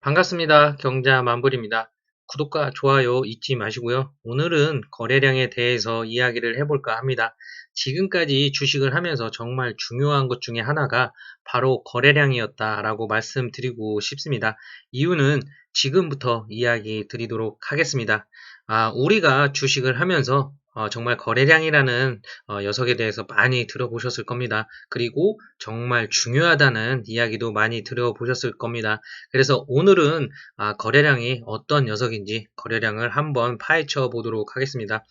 반갑습니다. 경자 만불입니다. 구독과 좋아요 잊지 마시고요. 오늘은 거래량에 대해서 이야기를 해볼까 합니다. 지금까지 주식을 하면서 정말 중요한 것 중에 하나가 바로 거래량이었다라고 말씀드리고 싶습니다. 이유는 지금부터 이야기 드리도록 하겠습니다. 아, 우리가 주식을 하면서 어, 정말 거래량이라는 어, 녀석에 대해서 많이 들어보셨을 겁니다. 그리고 정말 중요하다는 이야기도 많이 들어보셨을 겁니다. 그래서 오늘은 아, 거래량이 어떤 녀석인지 거래량을 한번 파헤쳐 보도록 하겠습니다.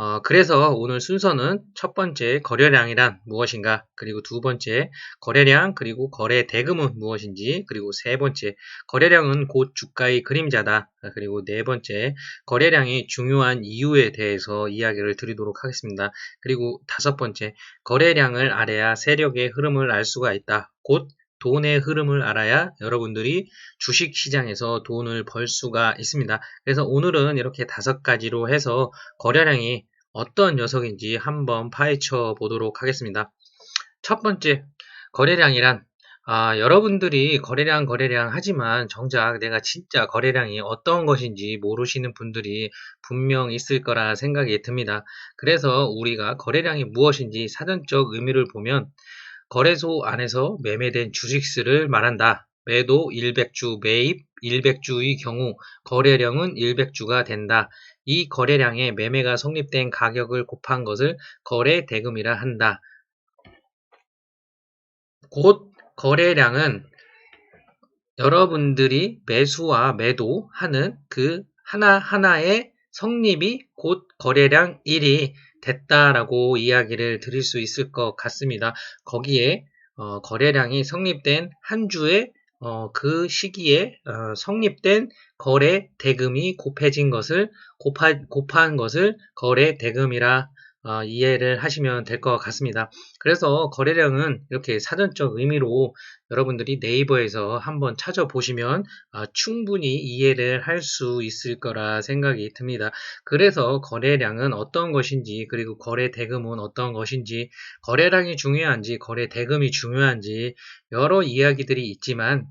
어, 그래서 오늘 순서는 첫 번째 거래량이란 무엇인가, 그리고 두 번째 거래량, 그리고 거래 대금은 무엇인지, 그리고 세 번째 거래량은 곧 주가의 그림자다, 그리고 네 번째 거래량이 중요한 이유에 대해서 이야기를 드리도록 하겠습니다. 그리고 다섯 번째 거래량을 알아야 세력의 흐름을 알 수가 있다. 곧 돈의 흐름을 알아야 여러분들이 주식 시장에서 돈을 벌 수가 있습니다. 그래서 오늘은 이렇게 다섯 가지로 해서 거래량이 어떤 녀석인지 한번 파헤쳐 보도록 하겠습니다. 첫 번째, 거래량이란 아, 여러분들이 거래량 거래량 하지만 정작 내가 진짜 거래량이 어떤 것인지 모르시는 분들이 분명 있을 거라 생각이 듭니다. 그래서 우리가 거래량이 무엇인지 사전적 의미를 보면 거래소 안에서 매매된 주식수를 말한다. 매도 100주, 매입 100주의 경우 거래량은 100주가 된다. 이 거래량에 매매가 성립된 가격을 곱한 것을 거래 대금이라 한다. 곧 거래량은 여러분들이 매수와 매도하는 그 하나하나의 성립이 곧 거래량 1이 됐다라고 이야기를 드릴 수 있을 것 같습니다. 거기에 어, 거래량이 성립된 한 주에 어, 그 시기에 어, 성립된 거래 대금이 곱해진 것을 곱하, 곱한 것을 거래 대금이라 어, 이해를 하시면 될 것 같습니다. 그래서 거래량은 이렇게 사전적 의미로 여러분들이 네이버에서 한번 찾아보시면 어, 충분히 이해를 할 수 있을 거라 생각이 듭니다. 그래서 거래량은 어떤 것인지 그리고 거래 대금은 어떤 것인지 거래량이 중요한지 거래 대금이 중요한지 여러 이야기들이 있지만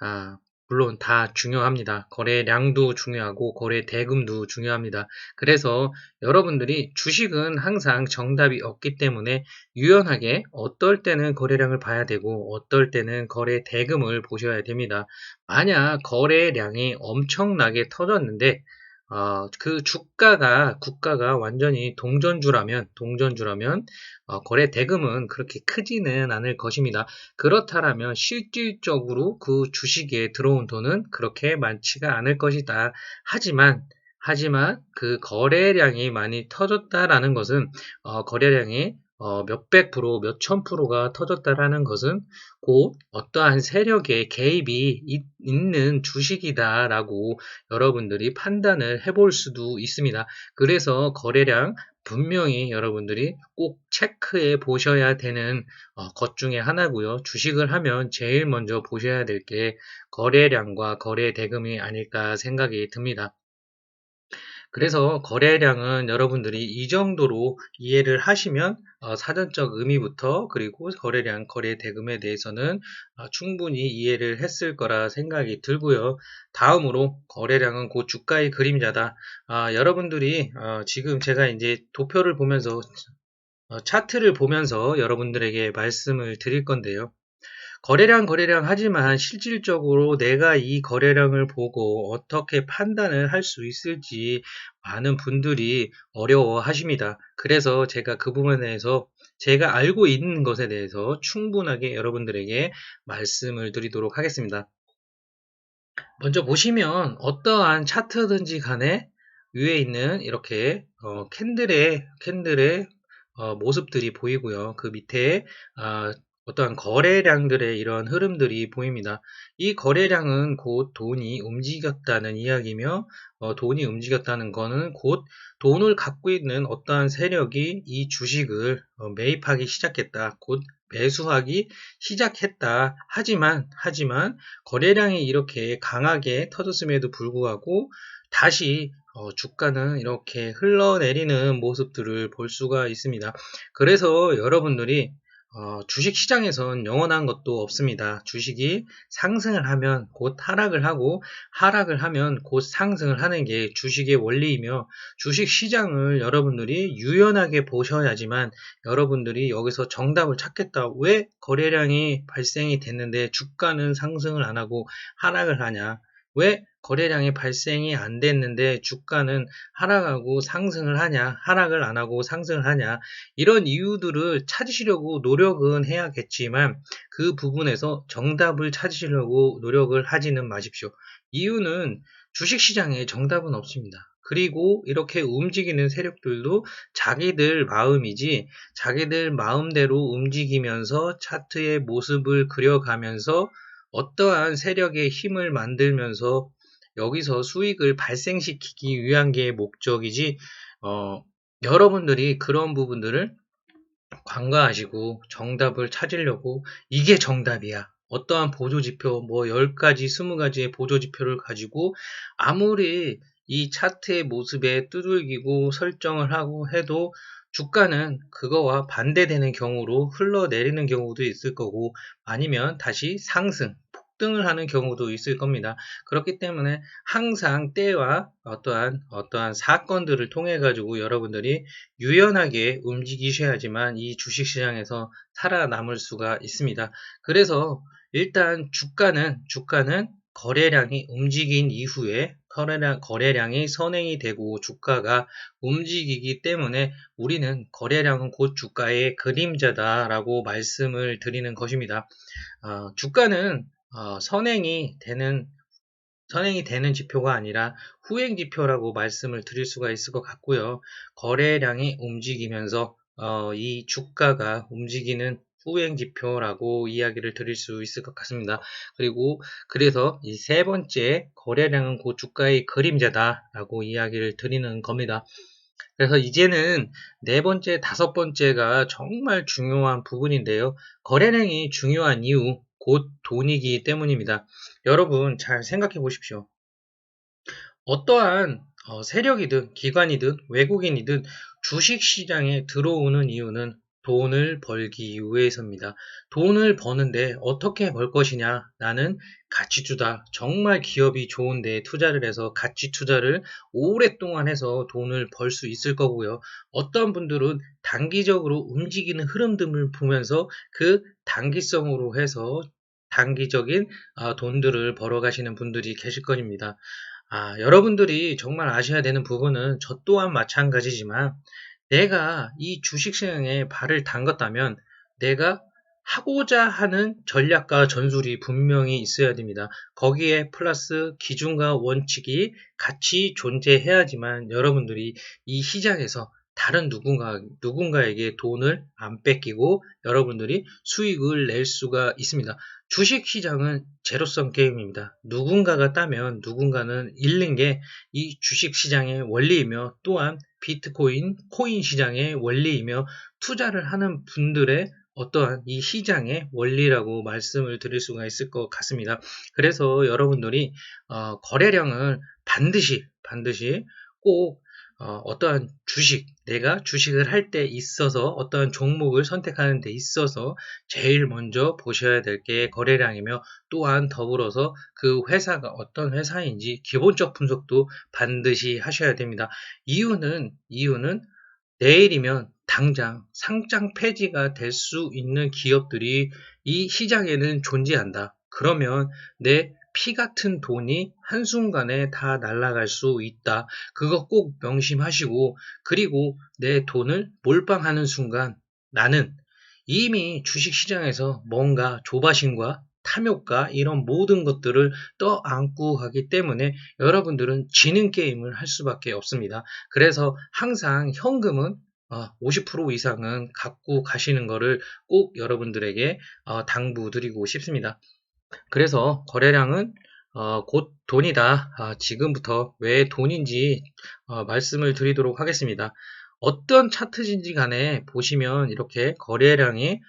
아, 물론 다 중요합니다. 거래량도 중요하고 거래 대금도 중요합니다. 그래서 여러분들이 주식은 항상 정답이 없기 때문에 유연하게 어떨 때는 거래량을 봐야 되고 어떨 때는 거래 대금을 보셔야 됩니다. 만약 거래량이 엄청나게 터졌는데 어, 그 주가가 국가가 완전히 동전주라면 동전주라면 어, 거래 대금은 그렇게 크지는 않을 것입니다. 그렇다면 실질적으로 그 주식에 들어온 돈은 그렇게 많지가 않을 것이다. 하지만 하지만 그 거래량이 많이 터졌다라는 것은 어, 거래량이 어, 몇백 프로, 몇천 프로가 터졌다라는 것은 곧 어떠한 세력의 개입이 있, 는 주식이다라고 여러분들이 판단을 해볼 수도 있습니다. 그래서 거래량 분명히 여러분들이 꼭 체크해 보셔야 되는 어, 것 중에 하나고요. 주식을 하면 제일 먼저 보셔야 될 게 거래량과 거래 대금이 아닐까 생각이 듭니다. 그래서 거래량은 여러분들이 이 정도로 이해를 하시면 어, 사전적 의미부터 그리고 거래량, 거래 대금에 대해서는 어, 충분히 이해를 했을 거라 생각이 들고요. 다음으로 거래량은 곧 주가의 그림자다. 아, 여러분들이 어, 지금 제가 이제 도표를 보면서 어, 차트를 보면서 여러분들에게 말씀을 드릴 건데요. 거래량 거래량 하지만 실질적으로 내가 이 거래량을 보고 어떻게 판단을 할 수 있을지 많은 분들이 어려워 하십니다. 그래서 제가 그 부분에 대해서 제가 알고 있는 것에 대해서 충분하게 여러분들에게 말씀을 드리도록 하겠습니다. 먼저 보시면 어떠한 차트든지 간에 위에 있는 이렇게 어, 캔들의 캔들의 어, 모습들이 보이고요. 그 밑에 어, 어떠한 거래량들의 이런 흐름들이 보입니다. 이 거래량은 곧 돈이 움직였다는 이야기며 어, 돈이 움직였다는 것은 곧 돈을 갖고 있는 어떠한 세력이 이 주식을 어, 매입하기 시작했다. 곧 매수하기 시작했다. 하지만 하지만 거래량이 이렇게 강하게 터졌음에도 불구하고 다시 어, 주가는 이렇게 흘러내리는 모습들을 볼 수가 있습니다. 그래서 여러분들이 어, 주식 시장에선 영원한 것도 없습니다. 주식이 상승을 하면 곧 하락을 하고 하락을 하면 곧 상승을 하는 게 주식의 원리이며 주식 시장을 여러분들이 유연하게 보셔야지만 여러분들이 여기서 정답을 찾겠다. 왜 거래량이 발생이 됐는데 주가는 상승을 안 하고 하락을 하냐? 왜 거래량이 발생이 안 됐는데 주가는 하락하고 상승을 하냐, 하락을 안 하고 상승을 하냐, 이런 이유들을 찾으시려고 노력은 해야겠지만 그 부분에서 정답을 찾으시려고 노력을 하지는 마십시오. 이유는 주식시장에 정답은 없습니다. 그리고 이렇게 움직이는 세력들도 자기들 마음이지 자기들 마음대로 움직이면서 차트의 모습을 그려가면서 어떠한 세력의 힘을 만들면서 여기서 수익을 발생시키기 위한 게 목적이지, 어, 여러분들이 그런 부분들을 관가하시고 정답을 찾으려고 이게 정답이야. 어떠한 보조지표, 뭐 10가지, 20가지의 보조지표를 가지고 아무리 이 차트의 모습에 두들기고 설정을 하고 해도 주가는 그거와 반대되는 경우로 흘러내리는 경우도 있을 거고 아니면 다시 상승, 폭등을 하는 경우도 있을 겁니다. 그렇기 때문에 항상 때와 어떠한 어떠한 사건들을 통해 가지고 여러분들이 유연하게 움직이셔야지만 이 주식 시장에서 살아남을 수가 있습니다. 그래서 일단 주가는 주가는 거래량이 움직인 이후에 거래량, 거래량이 선행이 되고 주가가 움직이기 때문에 우리는 거래량은 곧 주가의 그림자다라고 말씀을 드리는 것입니다. 어, 주가는 어, 선행이 되는 선행이 되는 지표가 아니라 후행 지표라고 말씀을 드릴 수가 있을 것 같고요. 거래량이 움직이면서 어, 이 주가가 움직이는 후행 지표라고 이야기를 드릴 수 있을 것 같습니다. 그리고 그래서 이 세 번째 거래량은 곧 주가의 그림자다라고 이야기를 드리는 겁니다. 그래서 이제는 네 번째, 다섯 번째가 정말 중요한 부분인데요. 거래량이 중요한 이유, 곧 돈이기 때문입니다. 여러분 잘 생각해 보십시오. 어떠한 어, 세력이든 기관이든 외국인이든 주식시장에 들어오는 이유는 돈을 벌기 위해서입니다. 돈을 버는데 어떻게 벌 것이냐? 나는 가치 투자, 정말 기업이 좋은데 투자를 해서 가치 투자를 오랫동안 해서 돈을 벌 수 있을 거고요. 어떤 분들은 단기적으로 움직이는 흐름들을 보면서 그 단기성으로 해서 단기적인 아, 돈들을 벌어 가시는 분들이 계실 겁니다. 아, 여러분들이 정말 아셔야 되는 부분은 저 또한 마찬가지지만 내가 이 주식시장에 발을 담갔다면 내가 하고자 하는 전략과 전술이 분명히 있어야 됩니다. 거기에 플러스 기준과 원칙이 같이 존재해야지만 여러분들이 이 시장에서 다른 누군가, 누군가에게 돈을 안 뺏기고 여러분들이 수익을 낼 수가 있습니다. 주식 시장은 제로성 게임입니다. 누군가가 따면 누군가는 잃는 게 이 주식 시장의 원리이며 또한 비트코인, 코인 시장의 원리이며 투자를 하는 분들의 어떠한 이 시장의 원리라고 말씀을 드릴 수가 있을 것 같습니다. 그래서 여러분들이 어, 거래량을 반드시 반드시 꼭 어, 떠한 주식, 내가 주식을 할 때 있어서 어떠한 종목을 선택하는 데 있어서 제일 먼저 보셔야 될 게 거래량이며 또한 더불어서 그 회사가 어떤 회사인지 기본적 분석도 반드시 하셔야 됩니다. 이유는, 이유는 내일이면 당장 상장 폐지가 될 수 있는 기업들이 이 시장에는 존재한다. 그러면 내 피 같은 돈이 한순간에 다 날아갈 수 있다. 그거 꼭 명심하시고, 그리고 내 돈을 몰빵하는 순간 나는 이미 주식시장에서 뭔가 조바심과 탐욕과 이런 모든 것들을 떠안고 가기 때문에 여러분들은 지는 게임을 할 수밖에 없습니다. 그래서 항상 현금은 50% 어, 이상은 갖고 가시는 것을 꼭 여러분들에게 어, 당부드리고 싶습니다. 그래서 거래량은 어, 곧 돈이다. 아, 지금부터 왜 돈인지 말씀을 드리도록 하겠습니다. 어떤 차트인지 간에 보시면 이렇게 거래량이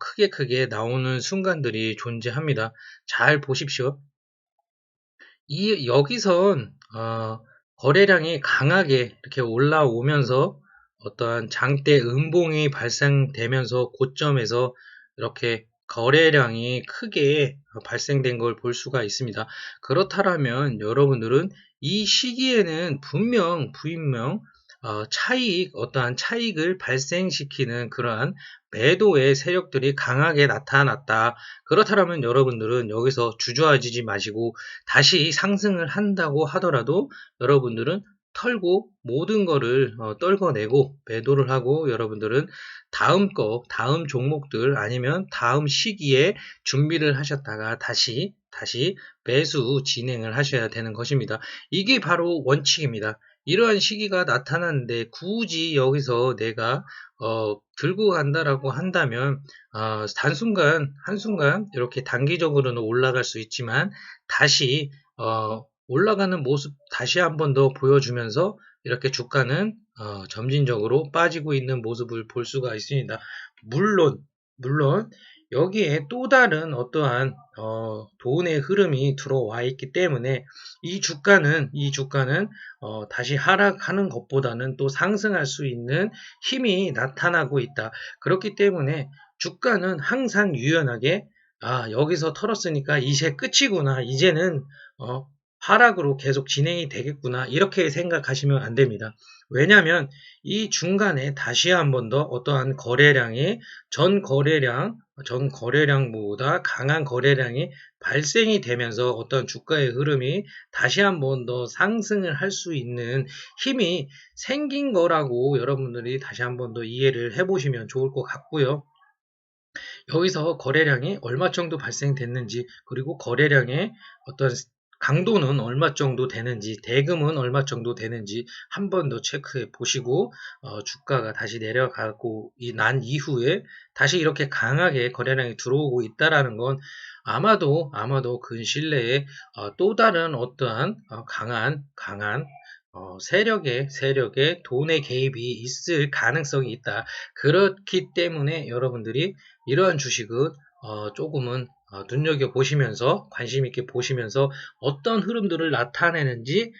크게 크게 나오는 순간들이 존재합니다. 잘 보십시오. 이 여기선 거래량이 강하게 이렇게 올라오면서 어떠한 장대 음봉이 발생되면서 고점에서 이렇게 거래량이 크게 발생된 걸 볼 수가 있습니다. 그렇다면 여러분들은 이 시기에는 분명 부인명 어, 차익, 어떠한 차익을 발생시키는 그러한 매도의 세력들이 강하게 나타났다. 그렇다면 여러분들은 여기서 주저하지 마시고 다시 상승을 한다고 하더라도 여러분들은 털고 모든 거를 어, 떨궈내고 매도를 하고 여러분들은 다음 거, 다음 종목들 아니면 다음 시기에 준비를 하셨다가 다시 다시 매수 진행을 하셔야 되는 것입니다. 이게 바로 원칙입니다. 이러한 시기가 나타났는데 굳이 여기서 내가 어, 들고 간다라고 한다면 어, 단순간 한순간 이렇게 단기적으로는 올라갈 수 있지만 다시 어, 올라가는 모습 다시 한 번 더 보여주면서 이렇게 주가는 어, 점진적으로 빠지고 있는 모습을 볼 수가 있습니다. 물론 물론 여기에 또 다른 어떠한 어, 돈의 흐름이 들어와 있기 때문에 이 주가는 이 주가는 어, 다시 하락하는 것보다는 또 상승할 수 있는 힘이 나타나고 있다. 그렇기 때문에 주가는 항상 유연하게 아 여기서 털었으니까 이제 끝이구나 이제는 어, 하락으로 계속 진행이 되겠구나 이렇게 생각하시면 안 됩니다. 왜냐하면 이 중간에 다시 한 번 더 어떠한 거래량이 전 거래량 전 거래량보다 강한 거래량이 발생이 되면서 어떤 주가의 흐름이 다시 한 번 더 상승을 할 수 있는 힘이 생긴 거라고 여러분들이 다시 한 번 더 이해를 해보시면 좋을 것 같고요. 여기서 거래량이 얼마 정도 발생됐는지 그리고 거래량의 어떤 강도는 얼마 정도 되는지 대금은 얼마 정도 되는지 한 번 더 체크해 보시고 어, 주가가 다시 내려가고 난 이후에 다시 이렇게 강하게 거래량이 들어오고 있다라는 건 아마도 아마도 근실 내에 어, 또 다른 어떠한 어, 강한 강한 어, 세력의 세력의 돈의 개입이 있을 가능성이 있다. 그렇기 때문에 여러분들이 이러한 주식은 어, 조금은 어, 눈여겨 보시면서 관심 있게 보시면서 어떤 흐름들을 나타내는지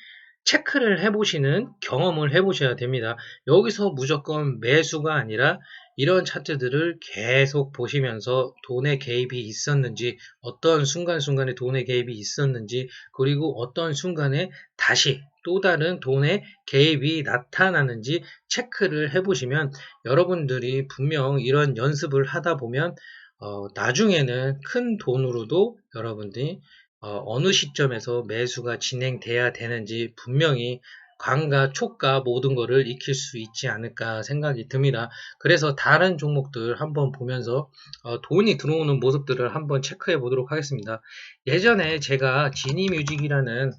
체크를 해보시는 경험을 해보셔야 됩니다. 여기서 무조건 매수가 아니라 이런 차트들을 계속 보시면서 돈의 개입이 있었는지 어떤 순간순간에 돈의 개입이 있었는지 그리고 어떤 순간에 다시 또 다른 돈의 개입이 나타나는지 체크를 해보시면 여러분들이 분명 이런 연습을 하다 보면 어, 나중에는 큰 돈으로도 여러분들이 어, 느 시점에서 매수가 진행돼야 되는지 분명히 광과 촉과 모든 것을 익힐 수 있지 않을까 생각이 듭니다. 그래서 다른 종목들 한번 보면서 어, 돈이 들어오는 모습들을 한번 체크해 보도록 하겠습니다. 예전에 제가 지니뮤직이라는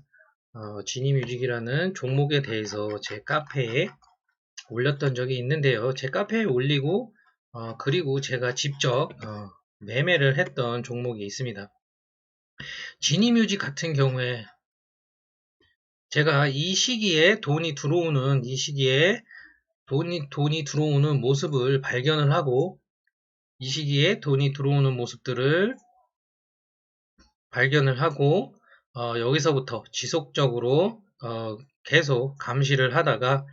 어, 지니뮤직이라는 종목에 대해서 제 카페에 올렸던 적이 있는데요. 제 카페에 올리고 어, 그리고 제가 직접 어, 매매를 했던 종목이 있습니다. 지니뮤직 같은 경우에 제가 이 시기에 돈이 들어오는 이 시기에 돈이 돈이 들어오는 모습을 발견을 하고 이 시기에 돈이 들어오는 모습들을 발견을 하고 어, 여기서부터 지속적으로 어, 계속 감시를 하다가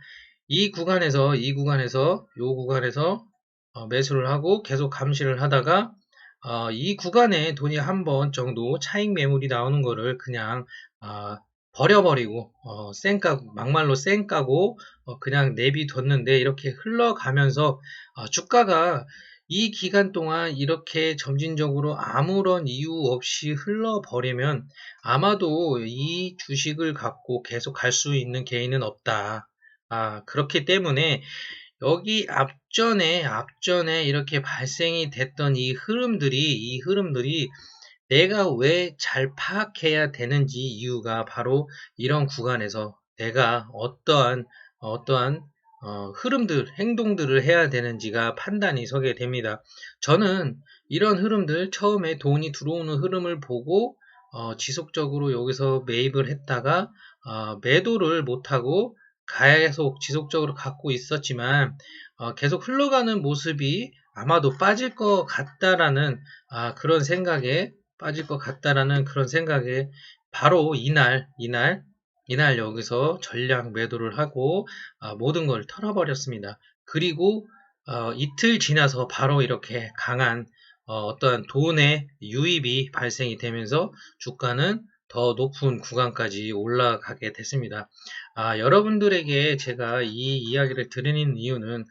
이 구간에서 이 구간에서 이 구간에서 어, 매수를 하고 계속 감시를 하다가 어, 이 구간에 돈이 한 번 정도 차익 매물이 나오는 거를 그냥 어, 버려버리고 어, 쌩까 막말로 쌩까고 어, 그냥 내비뒀는데 이렇게 흘러가면서 어, 주가가 이 기간 동안 이렇게 점진적으로 아무런 이유 없이 흘러버리면 아마도 이 주식을 갖고 계속 갈 수 있는 개인은 없다. 아, 그렇기 때문에 여기 앞전에 앞전에 이렇게 발생이 됐던 이 흐름들이 이 흐름들이 내가 왜 잘 파악해야 되는지 이유가 바로 이런 구간에서 내가 어떠한 어떠한 어, 흐름들, 행동들을 해야 되는지가 판단이 서게 됩니다. 저는 이런 흐름들 처음에 돈이 들어오는 흐름을 보고 어, 지속적으로 여기서 매입을 했다가 어, 매도를 못하고 계속 지속적으로 갖고 있었지만 어, 계속 흘러가는 모습이 아마도 빠질 것 같다라는 아, 그런 생각에 빠질 것 같다라는 그런 생각에 바로 이날 이날 이날 여기서 전량 매도를 하고 아, 모든 걸 털어버렸습니다. 그리고 어, 이틀 지나서 바로 이렇게 강한 어, 떠한 돈의 유입이 발생이 되면서 주가는 더 높은 구간까지 올라가게 됐습니다. 아, 여러분들에게 제가 이 이야기를 드리는 이유는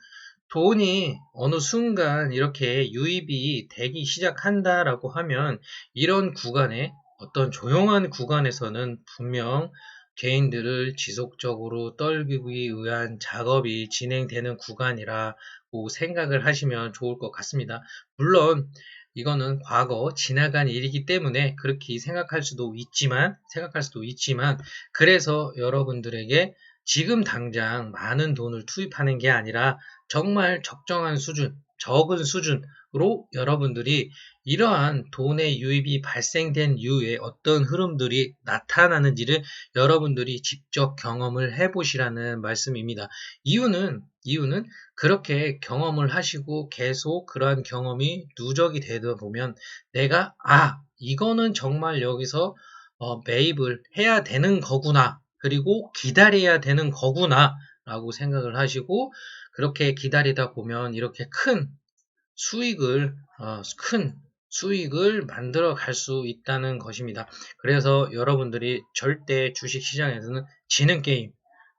돈이 어느 순간 이렇게 유입이 되기 시작한다라고 하면 이런 구간에 어떤 조용한 구간에서는 분명 개인들을 지속적으로 떨기 위한 작업이 진행되는 구간이라고 생각을 하시면 좋을 것 같습니다. 물론 이거는 과거 지나간 일이기 때문에 그렇게 생각할 수도 있지만 생각할 수도 있지만 그래서 여러분들에게 지금 당장 많은 돈을 투입하는 게 아니라 정말 적정한 수준, 적은 수준으로 여러분들이 이러한 돈의 유입이 발생된 이후에 어떤 흐름들이 나타나는지를 여러분들이 직접 경험을 해보시라는 말씀입니다. 이유는, 이유는 그렇게 경험을 하시고 계속 그러한 경험이 누적이 되다 보면 내가, 아, 이거는 정말 여기서 어, 매입을 해야 되는 거구나. 그리고 기다려야 되는 거구나. 라고 생각을 하시고, 그렇게 기다리다 보면 이렇게 큰 수익을, 어, 큰 수익을 만들어 갈 수 있다는 것입니다. 그래서 여러분들이 절대 주식 시장에서는 지는 게임,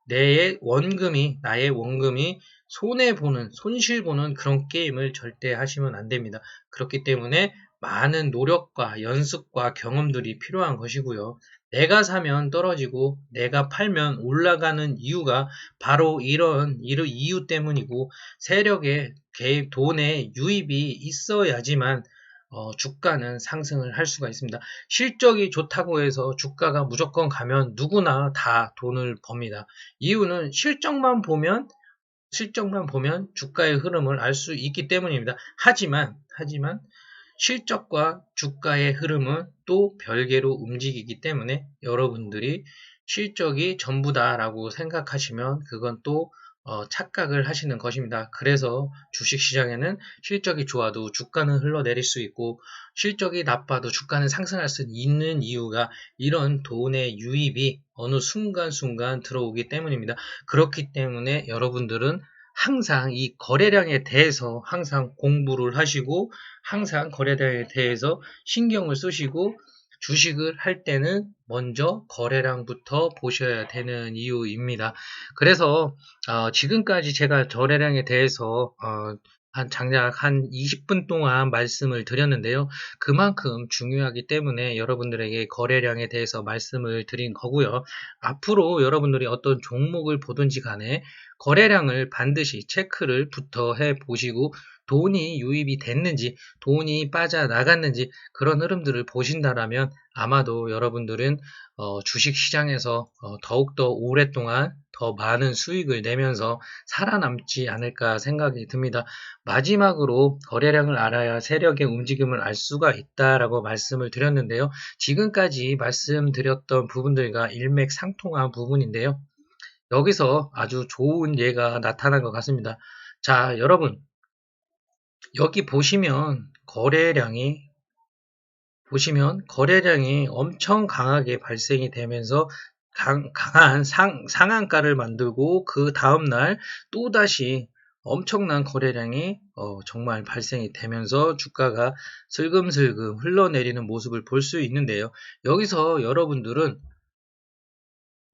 내 원금이, 나의 원금이 손해 보는, 손실 보는 그런 게임을 절대 하시면 안 됩니다. 그렇기 때문에 많은 노력과 연습과 경험들이 필요한 것이고요. 내가 사면 떨어지고 내가 팔면 올라가는 이유가 바로 이런 이유 때문이고 세력의 개입 돈의 유입이 있어야지만 어, 주가는 상승을 할 수가 있습니다. 실적이 좋다고 해서 주가가 무조건 가면 누구나 다 돈을 법니다. 이유는 실적만 보면 실적만 보면 주가의 흐름을 알 수 있기 때문입니다. 하지만 하지만 실적과 주가의 흐름은 또 별개로 움직이기 때문에 여러분들이 실적이 전부다라고 생각하시면 그건 또 어, 착각을 하시는 것입니다. 그래서 주식시장에는 실적이 좋아도 주가는 흘러내릴 수 있고 실적이 나빠도 주가는 상승할 수 있는 이유가 이런 돈의 유입이 어느 순간순간 들어오기 때문입니다. 그렇기 때문에 여러분들은 항상 이 거래량에 대해서 항상 공부를 하시고 항상 거래량에 대해서 신경을 쓰시고 주식을 할 때는 먼저 거래량부터 보셔야 되는 이유입니다. 그래서 어, 지금까지 제가 거래량에 대해서 어, 한 장작 한 20분 동안 말씀을 드렸는데요. 그만큼 중요하기 때문에 여러분들에게 거래량에 대해서 말씀을 드린 거고요. 앞으로 여러분들이 어떤 종목을 보든지 간에 거래량을 반드시 체크를 부터 해 보시고 돈이 유입이 됐는지, 돈이 빠져나갔는지 그런 흐름들을 보신다라면 아마도 여러분들은 어, 주식 시장에서 어, 더욱더 오랫동안 더 많은 수익을 내면서 살아남지 않을까 생각이 듭니다. 마지막으로 거래량을 알아야 세력의 움직임을 알 수가 있다라고 말씀을 드렸는데요. 지금까지 말씀드렸던 부분들과 일맥상통한 부분인데요. 여기서 아주 좋은 예가 나타난 것 같습니다. 자, 여러분. 여기 보시면 거래량이 보시면 거래량이 엄청 강하게 발생이 되면서 강, 한 상, 상한가를 만들고 그 다음날 또다시 엄청난 거래량이 어, 정말 발생이 되면서 주가가 슬금슬금 흘러내리는 모습을 볼 수 있는데요. 여기서 여러분들은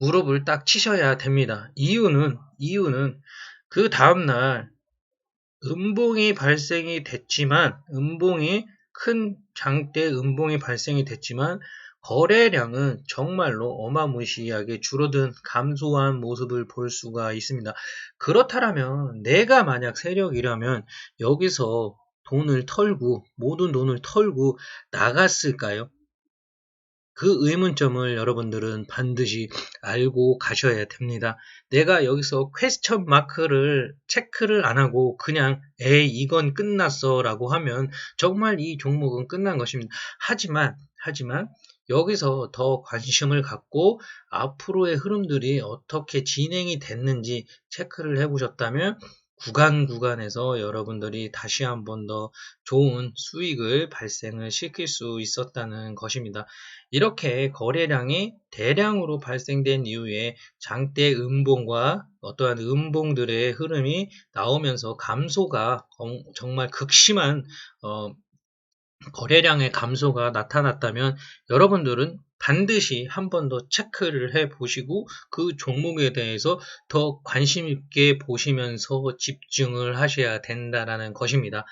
무릎을 딱 치셔야 됩니다. 이유는, 이유는 그 다음날 음봉이 발생이 됐지만, 음봉이 큰 장대 음봉이 발생이 됐지만, 거래량은 정말로 어마무시하게 줄어든 감소한 모습을 볼 수가 있습니다. 그렇다면 내가 만약 세력이라면 여기서 돈을 털고 모든 돈을 털고 나갔을까요? 그 의문점을 여러분들은 반드시 알고 가셔야 됩니다. 내가 여기서 퀘스천 마크를 체크를 안 하고 그냥 에이 이건 끝났어 라고 하면 정말 이 종목은 끝난 것입니다. 하지만 하지만 여기서 더 관심을 갖고 앞으로의 흐름들이 어떻게 진행이 됐는지 체크를 해보셨다면 구간 구간에서 여러분들이 다시 한번 더 좋은 수익을 발생을 시킬 수 있었다는 것입니다. 이렇게 거래량이 대량으로 발생된 이후에 장대 음봉과 어떠한 음봉들의 흐름이 나오면서 감소가 어- 정말 극심한 어, 거래량의 감소가 나타났다면 여러분들은 반드시 한 번 더 체크를 해 보시고 그 종목에 대해서 더 관심 있게 보시면서 집중을 하셔야 된다라는 것입니다.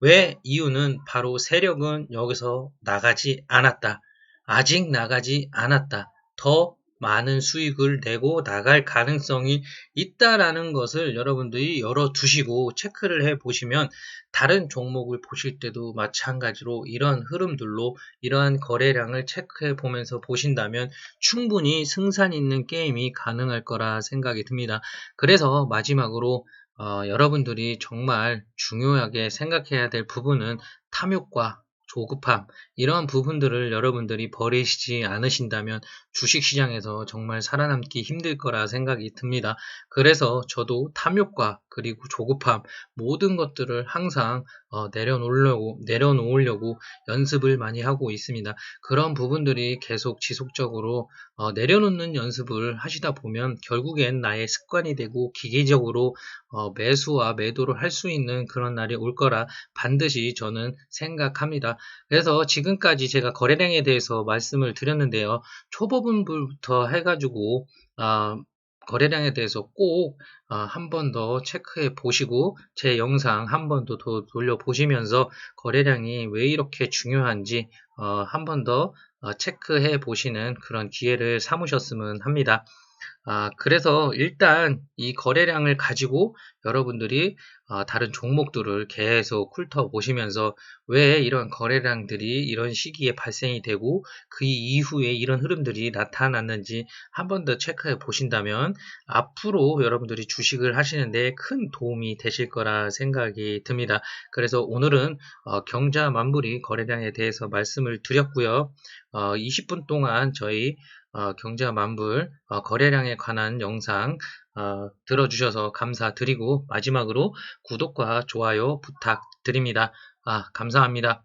왜 이유는 바로 세력은 여기서 나가지 않았다. 아직 나가지 않았다. 더 많은 수익을 내고 나갈 가능성이 있다라는 것을 여러분들이 열어두시고 체크를 해 보시면 다른 종목을 보실 때도 마찬가지로 이런 흐름들로 이러한 거래량을 체크해 보면서 보신다면 충분히 승산 있는 게임이 가능할 거라 생각이 듭니다. 그래서 마지막으로 어, 여러분들이 정말 중요하게 생각해야 될 부분은 탐욕과 조급함 이러한 부분들을 여러분들이 버리시지 않으신다면 주식시장에서 정말 살아남기 힘들 거라 생각이 듭니다. 그래서 저도 탐욕과 그리고 조급함 모든 것들을 항상 어, 내려놓으려고 내려놓으려고 연습을 많이 하고 있습니다. 그런 부분들이 계속 지속적으로 어, 내려놓는 연습을 하시다 보면 결국엔 나의 습관이 되고 기계적으로 어, 매수와 매도를 할 수 있는 그런 날이 올 거라 반드시 저는 생각합니다. 그래서 지금까지 제가 거래량에 대해서 말씀을 드렸는데요. 초보분부터 해가지고 아, 거래량에 대해서 꼭 한 번 더 체크해 보시고 제 영상 한 번 더 돌려 보시면서 거래량이 왜 이렇게 중요한지 한 번 더 체크해 보시는 그런 기회를 삼으셨으면 합니다. 아, 그래서 일단 이 거래량을 가지고 여러분들이 아, 다른 종목들을 계속 훑어 보시면서 왜 이런 거래량들이 이런 시기에 발생이 되고 그 이후에 이런 흐름들이 나타났는지 한 번 더 체크해 보신다면 앞으로 여러분들이 주식을 하시는데 큰 도움이 되실 거라 생각이 듭니다. 그래서 오늘은 어, 경자 만불이 거래량에 대해서 말씀을 드렸고요. 어, 20분 동안 저희 어, 경제와 만불 어, 거래량에 관한 영상 어, 들어주셔서 감사드리고 마지막으로 구독과 좋아요 부탁드립니다. 아, 감사합니다.